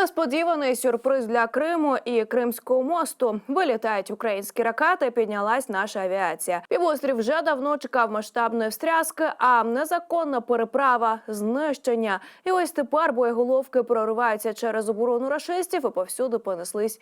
Несподіваний сюрприз для Криму і Кримського мосту. Вилітають українські ракети. Піднялась наша авіація. Півострів вже давно чекав масштабної встряски, а незаконна переправа, знищення. І ось тепер боєголовки прориваються через оборону рашистів і повсюди понеслись.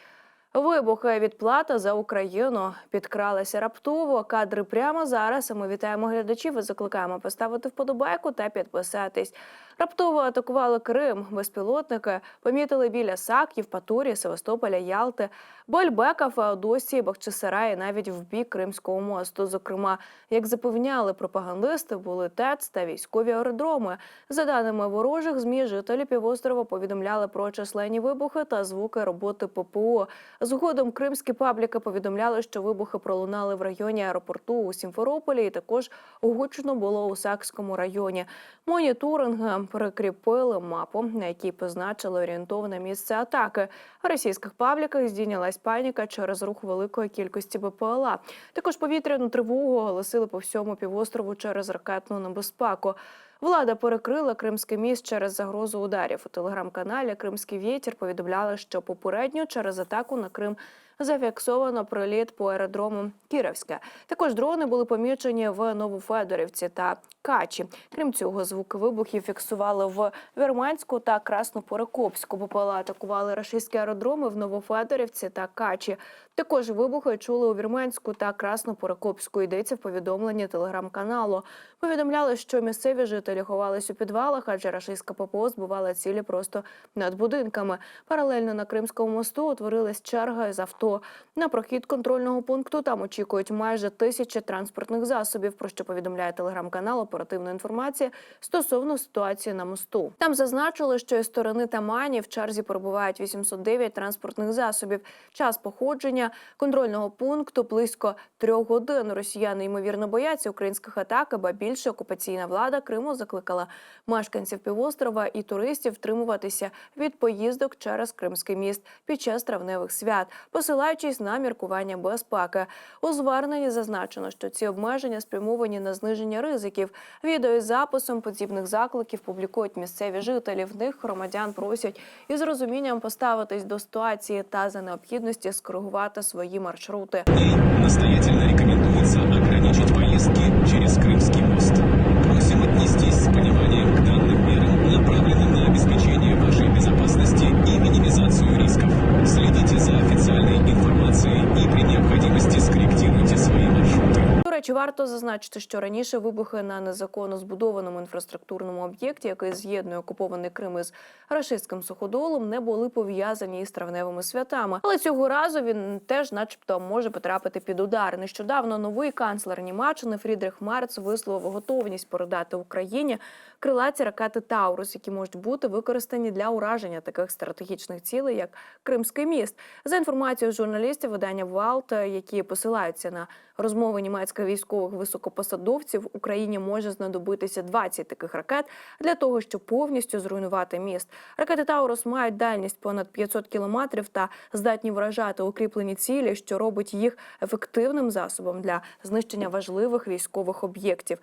Вибухи відплата за Україну підкралися раптово. Кадри прямо зараз. Ми вітаємо глядачів і закликаємо поставити вподобайку та підписатись. Раптово атакували Крим. Безпілотники помітили біля САК, Євпаторії, Севастополя, Ялти, Больбека, Феодосії, Бахчисараї, навіть в бік Кримського мосту. Зокрема, як запевняли пропагандисти, були ТЕЦ та військові аеродроми. За даними ворожих змі, жителі півострова повідомляли про численні вибухи та звуки роботи ППО. Згодом кримські пабліки повідомляли, що вибухи пролунали в районі аеропорту у Сімферополі, і також гучно було у Сакському районі. Моніторинг прикріпили мапу, на якій позначили орієнтовне місце атаки. В російських пабліках здійнялась паніка через рух великої кількості БПЛА. Також повітряну тривогу оголосили по всьому півострову через ракетну небезпеку. Влада перекрила Кримський міст через загрозу ударів. У телеграм-каналі Кримський вітер повідомляли, що попередньо через атаку на Крим зафіксовано приліт по аеродрому Кіровське. Також дрони були помічені в Новофедорівці та Качі. Крім цього, звуки вибухів фіксували в Вірменську та Красноперекопську. БПЛА атакували рашистські аеродроми в Новофедорівці та Качі. Також вибухи чули у Вірменську та Красноперекопську. Йдеться в повідомленні телеграм-каналу. Повідомляли, що місцеві жителі ховались у підвалах, адже рашистська ППО збивала цілі просто над будинками. Паралельно на Кримському мосту утворилась черга з авто. На прохід контрольного пункту там очікують майже тисячі транспортних засобів. Про що повідомляє телеграм-канал оперативна інформація стосовно ситуації на мосту. Там зазначили, що із сторони Тамані в черзі перебувають 809 транспортних засобів. Час походження контрольного пункту близько трьох годин. Росіяни ймовірно бояться українських атак, аба більше окупаційна влада Криму закликала мешканців півострова і туристів втримуватися від поїздок через Кримський міст під час травневих свят, посилаючись на міркування безпеки. У зверненні зазначено, що ці обмеження спрямовані на зниження ризиків. Відео із записом подібних закликів публікують місцеві жителі. В них громадян просять із розумінням поставитись до ситуації та за необхідності скоригувати свої маршрути. Настоятельно рекомендуется ограничить поездки через Крымский речі, варто зазначити, що раніше вибухи на незаконно збудованому інфраструктурному об'єкті, який з'єднує окупований Крим із рашистським суходолом, не були пов'язані із травневими святами. Але цього разу він теж, начебто, може потрапити під удар. Нещодавно новий канцлер Німеччини Фрідрих Мерц висловив готовність передати Україні крилаті ракети Таурус, які можуть бути використані для ураження таких стратегічних цілей, як Кримський міст. За інформацією журналістів видання Валт, які посилаються на розмови німецьких військових високопосадовців, Україні може знадобитися 20 таких ракет для того, щоб повністю зруйнувати міст. Ракети Таурус мають дальність понад 500 кілометрів та здатні вражати укріплені цілі, що робить їх ефективним засобом для знищення важливих військових об'єктів.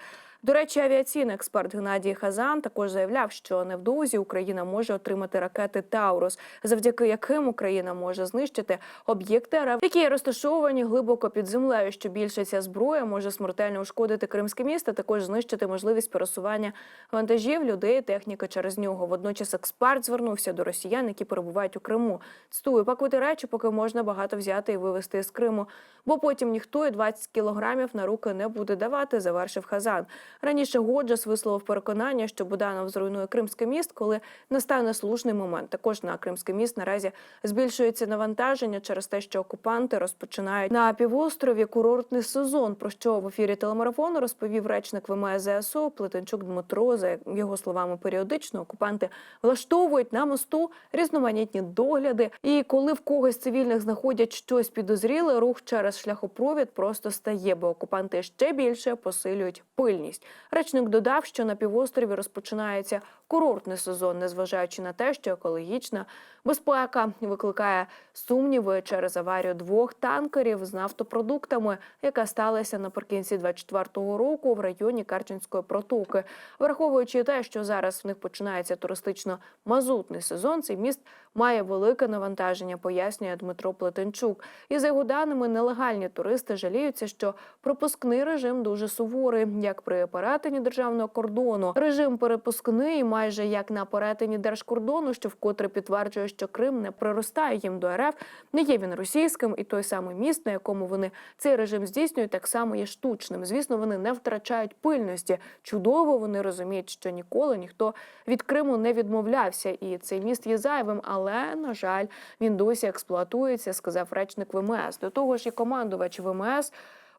До речі, авіаційний експерт Геннадій Хазан також заявляв, що невдовзі Україна може отримати ракети Таурус, завдяки яким Україна може знищити об'єкти РФ, які розташовані глибоко під землею. Що більше ця зброя може смертельно ушкодити Кримське місто, також знищити можливість пересування вантажів, людей, техніки через нього. Водночас експерт звернувся до росіян, які перебувають у Криму. Цитую, пакувати речі, поки можна багато взяти і вивезти з Криму, бо потім ніхто і 20 кілограмів на руки не буде давати. Завершив Хазан. Раніше Годжес висловив переконання, що Буданов зруйнує Кримський міст, коли настане слушний момент. Також на Кримський міст наразі збільшується навантаження через те, що окупанти розпочинають на півострові курортний сезон. Про що в ефірі телемарафону розповів речник ВМС ЗСУ Плетенчук Дмитро. За його словами, періодично окупанти влаштовують на мосту різноманітні догляди. І коли в когось цивільних знаходять щось підозріле, рух через шляхопровід просто стає, бо окупанти ще більше посилюють пильність. Речник додав, що на півострові розпочинається курортний сезон, незважаючи на те, що екологічна Безпека викликає сумніви через аварію двох танкерів з нафтопродуктами, яка сталася наприкінці 24-го року в районі Карченської протоки. Враховуючи те, що зараз в них починається туристично-мазутний сезон, цей міст має велике навантаження, пояснює Дмитро Плетенчук. І за його даними, нелегальні туристи жаліються, що пропускний режим дуже суворий, як при перетині державного кордону. Режим перепускний майже як на перетині держкордону, що вкотре підтверджує, що Крим не приростає їм до РФ, не є він російським, і той самий міст, на якому вони цей режим здійснюють, так само є штучним. Звісно, вони не втрачають пильності. Чудово вони розуміють, що ніколи ніхто від Криму не відмовлявся, і цей міст є зайвим. Але на жаль, він досі експлуатується, сказав речник ВМС. До того ж, і командувач ВМС.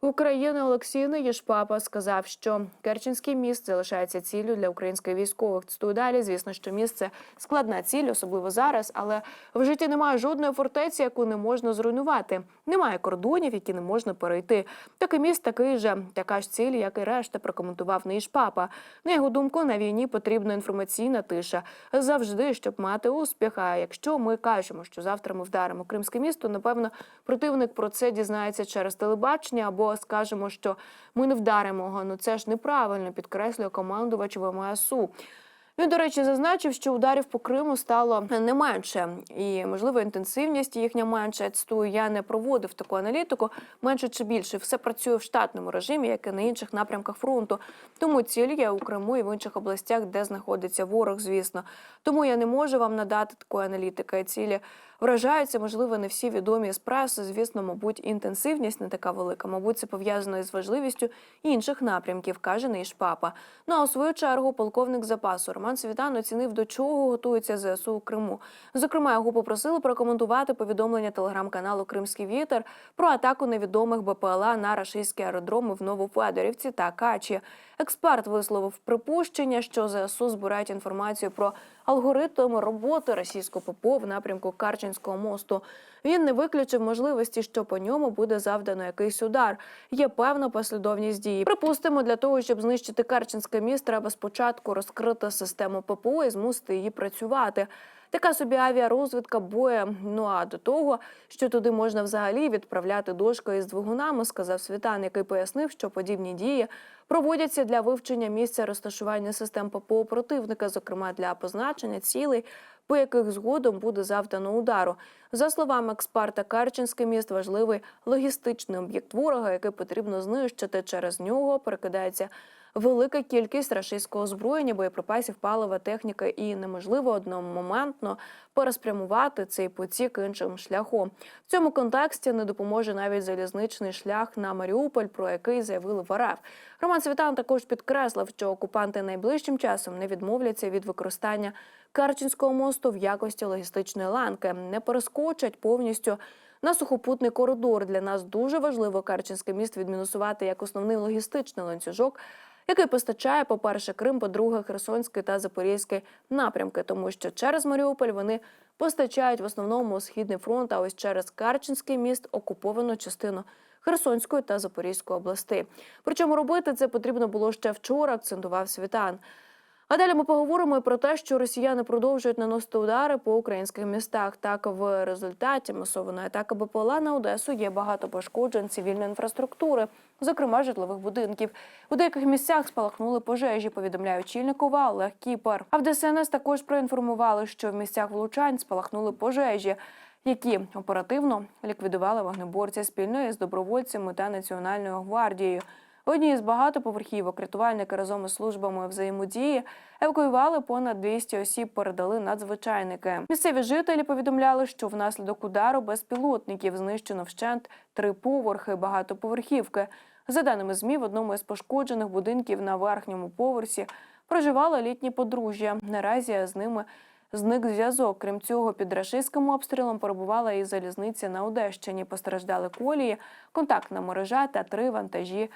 України Олексій Неєшпапа сказав, що Керченський міст залишається ціллю для українських військових. Цитую далі. Звісно, що міст це складна ціль, особливо зараз. Але в житті немає жодної фортеці, яку не можна зруйнувати. Немає кордонів, які не можна перейти. Такий міст такий же, така ж ціль, як і решта, прокоментував Неєшпапа. На його думку, на війні потрібна інформаційна тиша завжди, щоб мати успіх. А якщо ми кажемо, що завтра ми вдаримо Кримське місто, напевно, противник про це дізнається через телебачення або скажемо, що ми не вдаримо його. Ну це ж неправильно, підкреслює командувач ВМСУ. Він, до речі, зазначив, що ударів по Криму стало не менше, і можливо інтенсивність їхня менша. Цитую, я не проводив таку аналітику. Менше чи більше все працює в штатному режимі, як і на інших напрямках фронту. Тому ціль є у Криму і в інших областях, де знаходиться ворог, звісно. Тому я не можу вам надати такої аналітики. Цілі вражаються, можливо, не всі відомі з преси. Звісно, мабуть, інтенсивність не така велика. Мабуть, це пов'язано із важливістю інших напрямків, каже Нейшпапа. Ну а у свою чергу полковник запасу Роман Світан оцінив, до чого готується ЗСУ у Криму. Зокрема, його попросили прокоментувати повідомлення телеграм-каналу Кримський вітер про атаку невідомих БПЛА на рашистські аеродроми в Новофедорівці та Качі. Експерт висловив припущення, що ЗСУ збирають інформацію про алгоритм роботи російського ППО в напрямку Карченського мосту. Він не виключив можливості, що по ньому буде завдано якийсь удар. Є певна послідовність дії. Припустимо, для того, щоб знищити Карченське міст, треба спочатку розкрити систему ППО і змусити її працювати. Така собі авіарозвідка боє. Ну а до того, що туди можна взагалі відправляти дошки із двигунами, сказав Світан, який пояснив, що подібні дії проводяться для вивчення місця розташування систем ППО противника, зокрема для позначення цілей, по яких згодом буде завдано удару. За словами експерта, Карченський міст важливий логістичний об'єкт ворога, який потрібно знищити. Через нього перекидається велика кількість рашистського озброєння, боєприпасів, палива, техніки, і неможливо одномоментно переспрямувати цей потік іншим шляхом. В цьому контексті не допоможе навіть залізничний шлях на Маріуполь, про який заявили в РФ. Роман Світан також підкреслив, що окупанти найближчим часом не відмовляться від використання Карченського мосту в якості логістичної ланки, не перескочать повністю. На сухопутний коридор для нас дуже важливо Карченський міст відмінусувати як основний логістичний ланцюжок, який постачає, по-перше, Крим, по-друге, Херсонський та Запорізький напрямки, тому що через Маріуполь вони постачають в основному східний фронт, а ось через Карчинський міст окуповану частину Херсонської та Запорізької областей. Причому робити це потрібно було ще вчора, акцентував Світан. А далі ми поговоримо і про те, що росіяни продовжують наносити удари по українських містах. Так, в результаті масованої атаки БПЛА на Одесу є багато пошкоджень цивільної інфраструктури, зокрема житлових будинків. У деяких місцях спалахнули пожежі. Повідомляє очільникова Олег Кіпер. А в ДСНС також проінформували, що в місцях влучань спалахнули пожежі. Які оперативно ліквідували вогнеборці спільно із добровольцями та національною гвардією. Одні з багатоповерхівок рятувальники разом із службами взаємодії евакуювали понад 200 осіб, передали надзвичайники. Місцеві жителі повідомляли, що внаслідок удару безпілотників знищено вщент три поверхи багатоповерхівки. За даними ЗМІ, в одному із пошкоджених будинків на верхньому поверсі проживало літні подружжя. Наразі з ними зник зв'язок. Крім цього, під рашистським обстрілом перебувала і залізниця на Одещині. Постраждали колії, контактна мережа та три вантажі.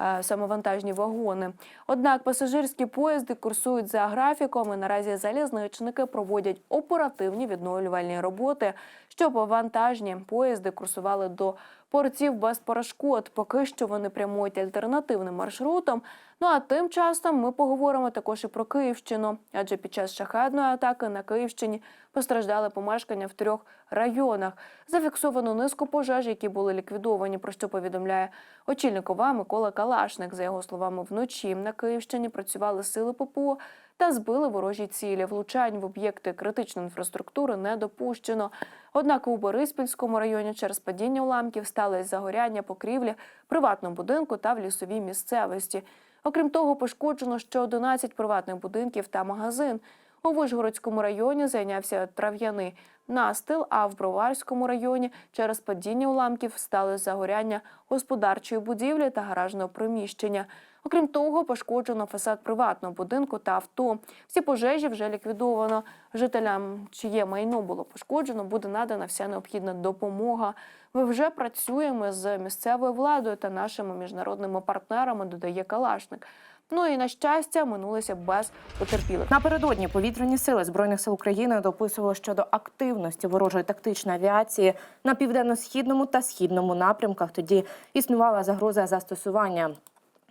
Е, Самовантажні вагони. Однак пасажирські поїзди курсують за графіком. і Наразі залізничники проводять оперативні відновлювальні роботи, щоб вантажні поїзди курсували до портів без перешкод. Поки що вони прямують альтернативним маршрутом. Ну а тим часом ми поговоримо також і про Київщину, адже під час шахедної атаки на Київщині постраждали помешкання в трьох районах. Зафіксовано низку пожеж, які були ліквідовані. Про що повідомляє очільник ОВА Микола Калашник. За його словами, вночі на Київщині працювали сили ППО та збили ворожі цілі. Влучань в об'єкти критичної інфраструктури не допущено. Однак у Бориспільському районі через падіння уламків сталося загоряння покрівлі приватному будинку та в лісовій місцевості. Окрім того, пошкоджено ще 11 приватних будинків та магазин. У Вишгородському районі зайнявся трав'яний настил, а в Броварському районі через падіння уламків стали загоряння господарчої будівлі та гаражного приміщення. Окрім того, пошкоджено фасад приватного будинку та авто. Всі пожежі вже ліквідовано. Жителям, чиє майно було пошкоджено, буде надана вся необхідна допомога. Ми вже працюємо з місцевою владою та нашими міжнародними партнерами, додає Калашник. Ну і на щастя, минулося без потерпілих. Напередодні повітряні сили збройних сил України дописували щодо активності ворожої тактичної авіації на південно-східному та східному напрямках. Тоді існувала загроза застосування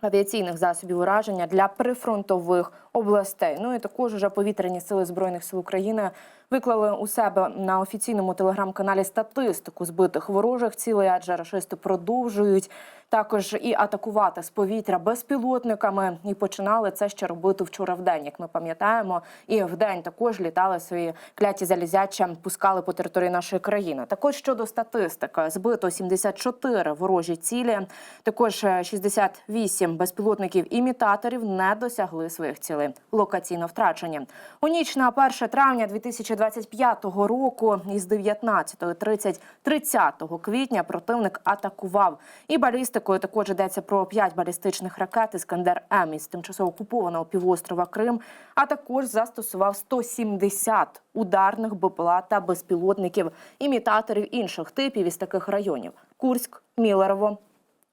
авіаційних засобів ураження для прифронтових областей. Ну і також уже повітряні сили збройних сил України виклали у себе на офіційному телеграм-каналі статистику збитих ворожих цілей, адже рашисти продовжують також і атакувати з повітря безпілотниками. І починали це ще робити вчора в день, як ми пам'ятаємо. І в день також літали свої кляті залізяча, пускали по території нашої країни. Також щодо статистики, збито 74 ворожі цілі. Також е, 68 безпілотників імітаторів не досягли своїх цілей. Локаційно втрачені. У ніч на 1 травня 2025 року із 19.30 30 квітня противник атакував і балістикою. Також йдеться про 5 балістичних ракет Іскандер М із тимчасово окупованого півострова Крим. А також застосував 170 ударних БПЛА та безпілотників імітаторів інших типів із таких районів: Курськ, Мілерово.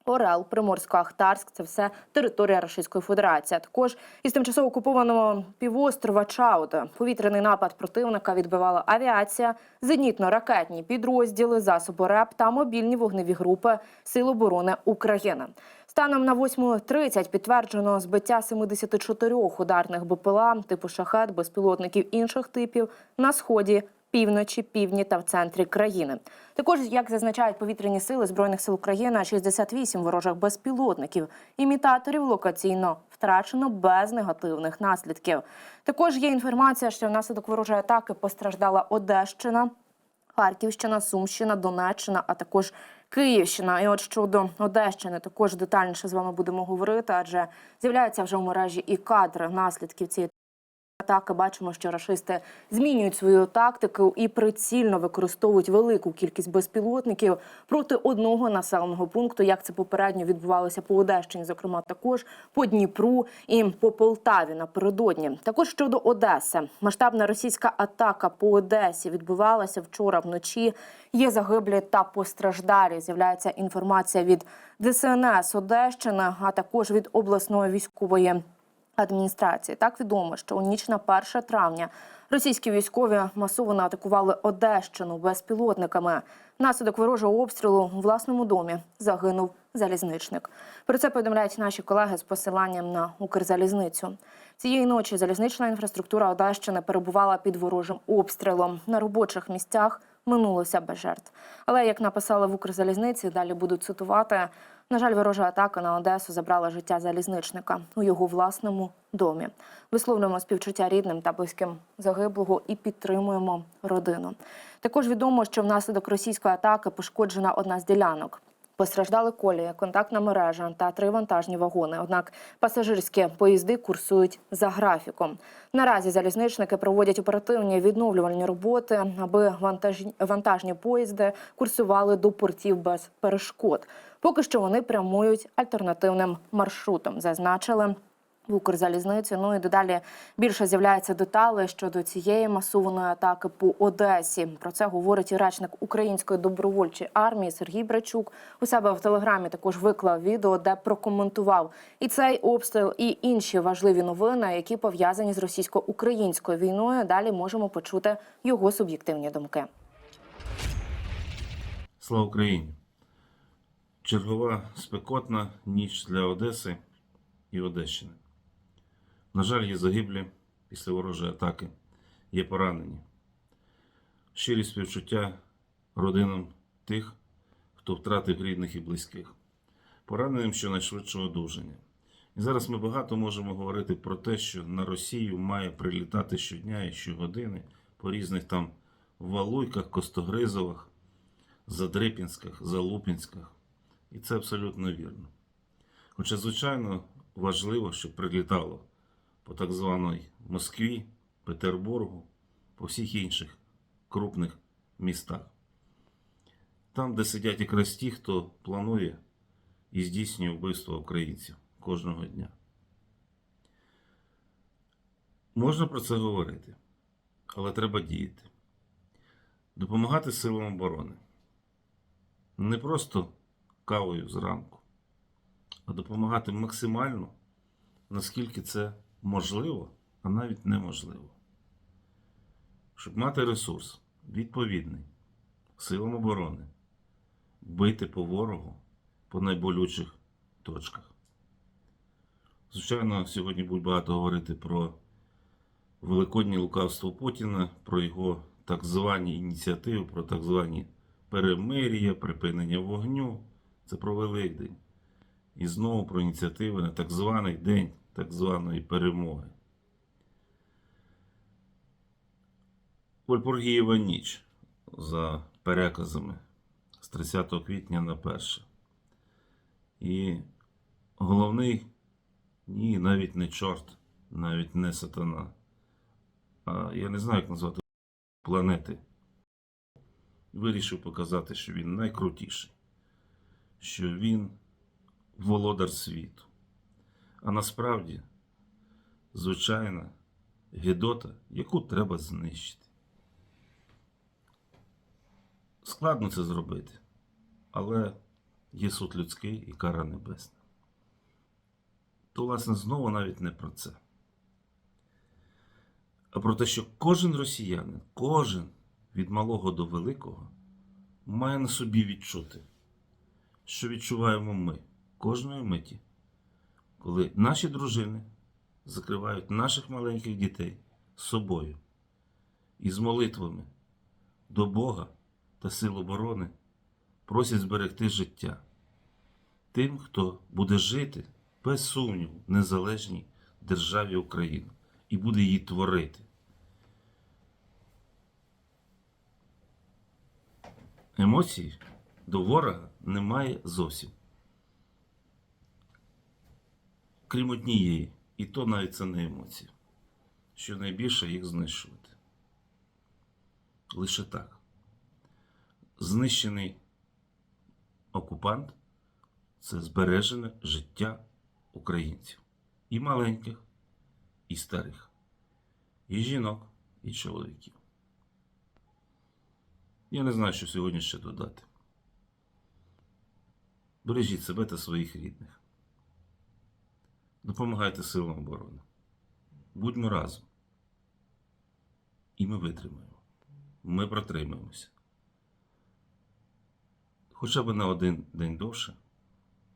Орел, Приморсько-Ахтарськ це все територія Російської Федерації. Також із тимчасово окупованого півострова Чауда повітряний напад противника відбивала авіація, зенітно-ракетні підрозділи, засоби РЕП та мобільні вогневі групи Сил оборони України. Станом на 8.30 підтверджено збиття 74 ударних БПЛА типу шахет, безпілотників інших типів на сході півночі, півдні та в центрі країни. Також, як зазначають повітряні сили збройних сил України, 68 ворожих безпілотників імітаторів локаційно втрачено без негативних наслідків. Також є інформація, що внаслідок ворожої атаки постраждала Одещина. Харківщина, Сумщина, Донеччина, а також Київщина. І от щодо Одещини, також детальніше з вами будемо говорити, адже з'являються вже в мережі і кадри наслідків цієї атаки. Бачимо, що рашисти змінюють свою тактику і прицільно використовують велику кількість безпілотників проти одного населеного пункту. Як це попередньо відбувалося по Одещині, зокрема також по Дніпру і по Полтаві напередодні. Також щодо Одеси, масштабна російська атака по Одесі відбувалася вчора вночі. Є загиблі та постраждалі. З'являється інформація від ДСНС Одещини, а також від обласної військової адміністрації. Так відомо, що у ніч на 1 травня російські військові масово атакували Одещину безпілотниками. Внаслідок ворожого обстрілу у власному домі загинув залізничник. Про це повідомляють наші колеги з посиланням на Укрзалізницю. Цієї ночі залізнична інфраструктура Одещини перебувала під ворожим обстрілом на робочих місцях. Минулося без жертв. Але як написали в Укрзалізниці, далі будуть цитувати. На жаль, ворожа атака на Одесу забрала життя залізничника у його власному домі. Висловлюємо співчуття рідним та близьким загиблого і підтримуємо родину. Також відомо, що внаслідок російської атаки пошкоджена одна з ділянок. Постраждали колії, контактна мережа та три вантажні вагони. Однак пасажирські поїзди курсують за графіком. Наразі залізничники проводять оперативні відновлювальні роботи, аби вантажні поїзди курсували до портів без перешкод. Поки що вони прямують альтернативним маршрутом, зазначили в Укрзалізниці. Ну і дедалі більше з'являється деталей щодо цієї масованої атаки по Одесі. Про це говорить і речник Української добровольчої армії Сергій Брачук. У себе в телеграмі також виклав відео, де прокоментував і цей обстріл, і інші важливі новини, які пов'язані з російсько-українською війною. Далі можемо почути його суб'єктивні думки. Слава Україні! Чергова спекотна ніч для Одеси і Одещини. На жаль, є загиблі після ворожої атаки, є поранені. Щирі співчуття родинам тих, хто втратив рідних і близьких, пораненим щонайшвидшого одужання. І зараз ми багато можемо говорити про те, що на Росію має прилітати щодня і щогодини по різних там Валуйках, Костогризовах, Задрипінськах, Залупінськах. І це абсолютно вірно. Хоча, звичайно, важливо, щоб прилітало по так званій Москві, Петербургу, по всіх інших крупних містах. Там, де сидять якраз ті, хто планує і здійснює вбивство українців кожного дня. Можна про це говорити, але треба діяти. Допомагати силам оборони. Не просто кавою зранку, а допомагати максимально, наскільки це можливо, а навіть неможливо. Щоб мати ресурс відповідний силам оборони, бити по ворогу по найболючих точках. Звичайно, сьогодні будуть багато говорити про великоднє лукавство Путіна, про його так звані ініціативи, про так звані перемир'я, припинення вогню. Це про Великдень. І знову про ініціативи на так званий день так званої перемоги. Вольпургієва ніч за переказами з 30 квітня на 1. І головний ні, навіть не чорт, навіть не сатана. А я не знаю, як назвати планети. Вирішив показати, що він найкрутіший, що він володар світу. А насправді, звичайна гідота, яку треба знищити. Складно це зробити, але є суд людський і кара небесна. То, власне, знову навіть не про це. А про те, що кожен росіянин, кожен від малого до великого, має на собі відчути, що відчуваємо ми кожної миті, коли наші дружини закривають наших маленьких дітей з собою і з молитвами до Бога та сил оборони просять зберегти життя тим, хто буде жити без сумніву в незалежній державі Україна і буде її творити. Емоцій до ворога немає зовсім. Крім однієї, і то навіть це не емоції, що найбільше їх знищувати. Лише так. Знищений окупант це збережене життя українців. І маленьких, і старих, і жінок, і чоловіків. Я не знаю, що сьогодні ще додати. Бережіть себе та своїх рідних. Допомагайте силам оборони. Будьмо разом. І ми витримаємо. Ми протримаємося. Хоча б на один день довше,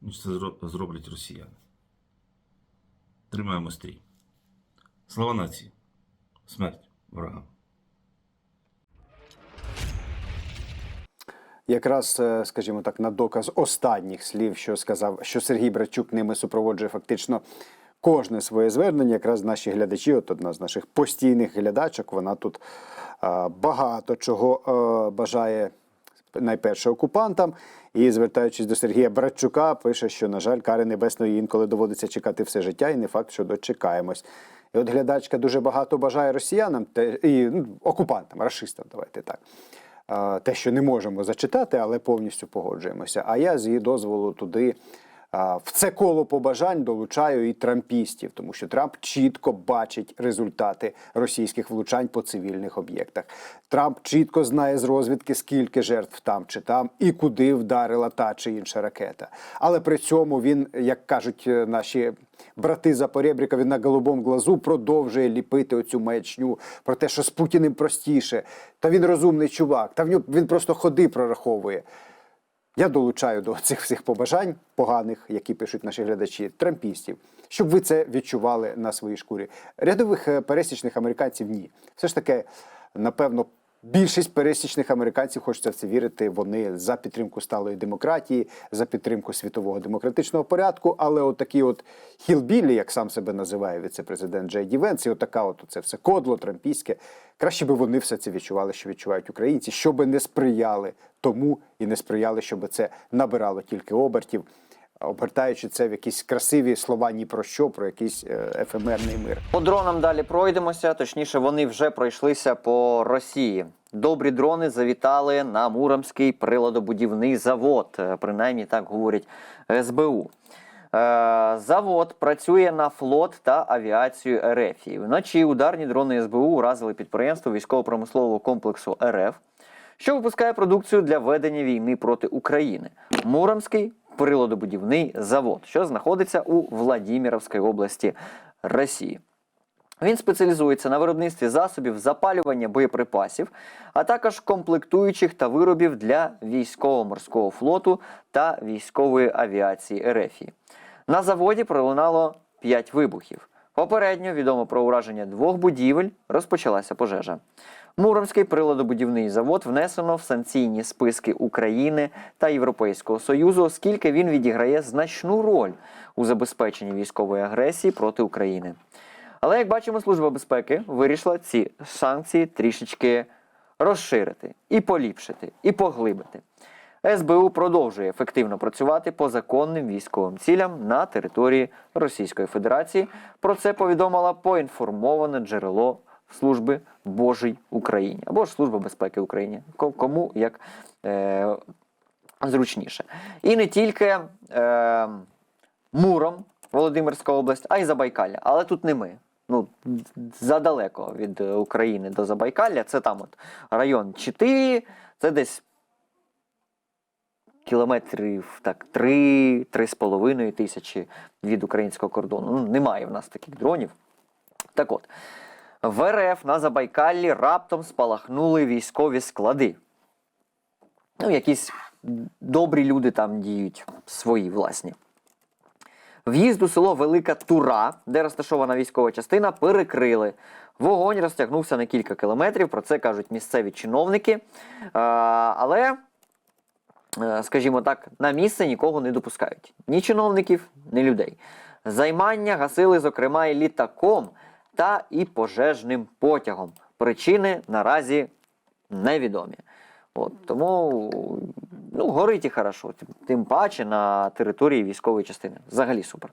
ніж це зроблять росіяни. Тримаємо стрій. Слава нації! Смерть ворогам! Якраз, е, скажімо так, на доказ останніх слів, що сказав, що Сергій Братчук ними супроводжує фактично кожне своє звернення. Якраз наші глядачі, от одна з наших постійних глядачок, вона тут е, багато чого е, бажає найперше окупантам. І звертаючись до Сергія Братчука, пише, що, на жаль, кари небесної інколи доводиться чекати все життя, і не факт, що дочекаємось. І от глядачка дуже багато бажає росіянам і ну, окупантам, рашистам, давайте так. Те, що не можемо зачитати, але повністю погоджуємося. А я з її дозволу туди в це коло побажань долучаю і трампістів, тому що Трамп чітко бачить результати російських влучань по цивільних об'єктах. Трамп чітко знає з розвідки, скільки жертв там чи там і куди вдарила та чи інша ракета. Але при цьому він, як кажуть е, наші брати за він на голубому глазу продовжує ліпити оцю маячню про те, що з Путіним простіше. Та він розумний чувак, та він просто ходи прораховує. Я долучаю до цих всіх побажань поганих, які пишуть наші глядачі, трампістів, щоб ви це відчували на своїй шкурі. Рядових е, пересічних американців ні. Все ж таки, напевно, більшість пересічних американців хочеться в це вірити. Вони за підтримку сталої демократії, за підтримку світового демократичного порядку. Але от такі от хілбілі, як сам себе називає віце-президент Джей Ді Венс, і отака от це все кодло трампійське. Краще би вони все це відчували, що відчувають українці, щоб не сприяли тому і не сприяли, щоб це набирало тільки обертів, обертаючи це в якісь красиві слова ні про що, про якийсь е, ефемерний мир. По дронам далі пройдемося. Точніше, вони вже пройшлися по Росії. Добрі дрони завітали на Муромський приладобудівний завод. Е, Принаймні так говорять СБУ. Е, Завод працює на флот та авіацію РФ. І Вночі ударні дрони СБУ уразили підприємство військово-промислового комплексу РФ, що випускає продукцію для ведення війни проти України. Муромський приладобудівний завод, що знаходиться у Владимировській області Росії. Він спеціалізується на виробництві засобів запалювання боєприпасів, а також комплектуючих та виробів для військово-морського флоту та військової авіації РФ. На заводі пролунало 5 вибухів. Попередньо відомо про ураження двох будівель, розпочалася пожежа. Муромський приладобудівний завод внесено в санкційні списки України та Європейського Союзу, оскільки він відіграє значну роль у забезпеченні військової агресії проти України. Але як бачимо, Служба безпеки вирішила ці санкції трішечки розширити і поліпшити, і поглибити. СБУ продовжує ефективно працювати по законним військовим цілям на території Російської Федерації. Про це повідомила поінформоване джерело Служби Божій Україні або ж Служба безпеки України. Кому як е, зручніше. І не тільки е, Муром, Володимирська область, а й Забайкалля. Але тут не ми. Ну, задалеко від України до Забайкалля. Це там от район 4, це десь кілометрів так, 3-3,5 тисячі від українського кордону. Ну, немає в нас таких дронів. Так от, в РФ на Забайкаллі раптом спалахнули військові склади. Ну, якісь добрі люди там діють свої власні. В'їзд у село Велика Тура, де розташована військова частина, перекрили. Вогонь розтягнувся на кілька кілометрів, про це кажуть місцеві чиновники. Але, е, скажімо так, на місце нікого не допускають. Ні чиновників, ні людей. Займання гасили, зокрема, і літаком та і пожежним потягом. Причини наразі невідомі. От, тому ну, горить і хорошо. Тим- Тим паче на території військової частини. Взагалі супер.